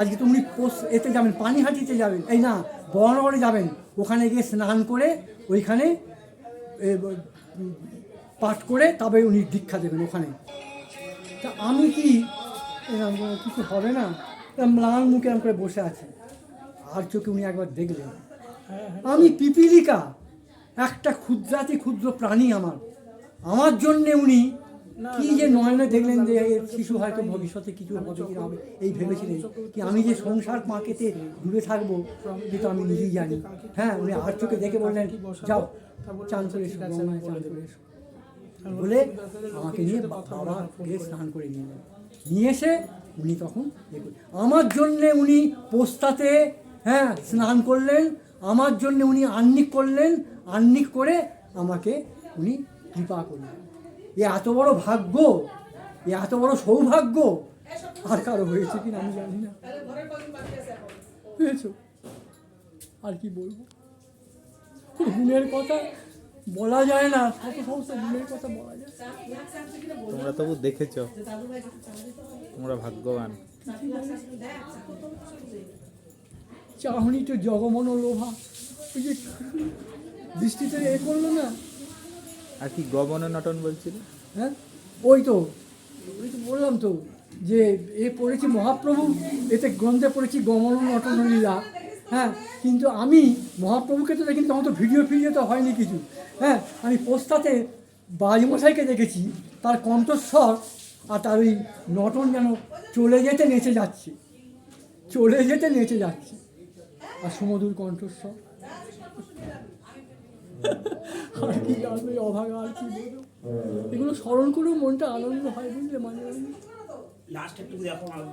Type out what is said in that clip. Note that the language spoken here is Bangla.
আজকে তুমি পোস্ট এতে যাবেন, পানিহাটিতে যাবেন। এই না বর্ণগরে যাবেন। ওখানে গিয়ে স্নান করে ওইখানে পাঠ করে তবে উনি দীক্ষা দেবেন ওখানে। তা আমি কি কিছু হবে না? ম্লান মুখে এরম করে বসে আছে। আর চোখে উনি একবার দেখলেন। আমি পিপিলিকা, একটা ক্ষুদ্রাতি ক্ষুদ্র প্রাণী আমার। আমার জন্যে উনি কি যে নয়নে দেখলেন যে শিশু হয়তো ভবিষ্যতে কিছু হবে কি হবে এই ভেবেছিলেন কি আমি যে সংসার পাকেতে দূরে থাকব কিন্তু আমি নিজেই জানি হ্যাঁ উনি আর চোখে দেখে বললেন যাও চান করে এসো গঙ্গায় চান এসো বলে আমাকে নিয়ে বাবা স্নান করে নিয়ে এলেন। নিয়ে এসে উনি তখন আমার জন্যে উনি পোস্তাতে হ্যাঁ স্নান করলেন আমার জন্যে উনি আন্নিক করলেন আন্নিক করে আমাকে উনি কৃপা করলেন এ এত বড় ভাগ্য এ এত বড় সৌভাগ্য। আর কারও হয়েছে কিনা আমি জানি না। হয়েছ। আর কি বলব? গুণের কথা বলা যায় না। শত সমস্ত গুণের কথা বলা যায়। তোমরা তবু দেখেছ। তোমরা ভাগ্যবান। চাহনি তো জগমন লোভা। ওই যে দৃষ্টিতে এ করল না? আর কি গবন নটন বলছিল? হ্যাঁ? ওই তো ওই তো বললাম তো, যে এ পড়েছি মহাপ্রভু, এতে গ্রন্থে পড়েছি গমন নটন লীলা। হ্যাঁ কিন্তু আমি মহাপ্রভুকে তো দেখিনি, তখন তো ভিডিও ফিডিও তো হয়নি কিছু। হ্যাঁ আমি পোস্তাতে বাজমশাইকে দেখেছি, তার কণ্ঠস্বর আর তার ওই নটন যেন চলে যেতে নেচে যাচ্ছে। চলে যেতে নেচে যাচ্ছে। আর সুমধুর কণ্ঠস্বর। আর কি জানবে অভাগা আর কি বলব। এগুলো স্মরণ করেও মনটা আনন্দ হয় বুঝলে মাঝে মাঝে। লাস্ট একটু দেখো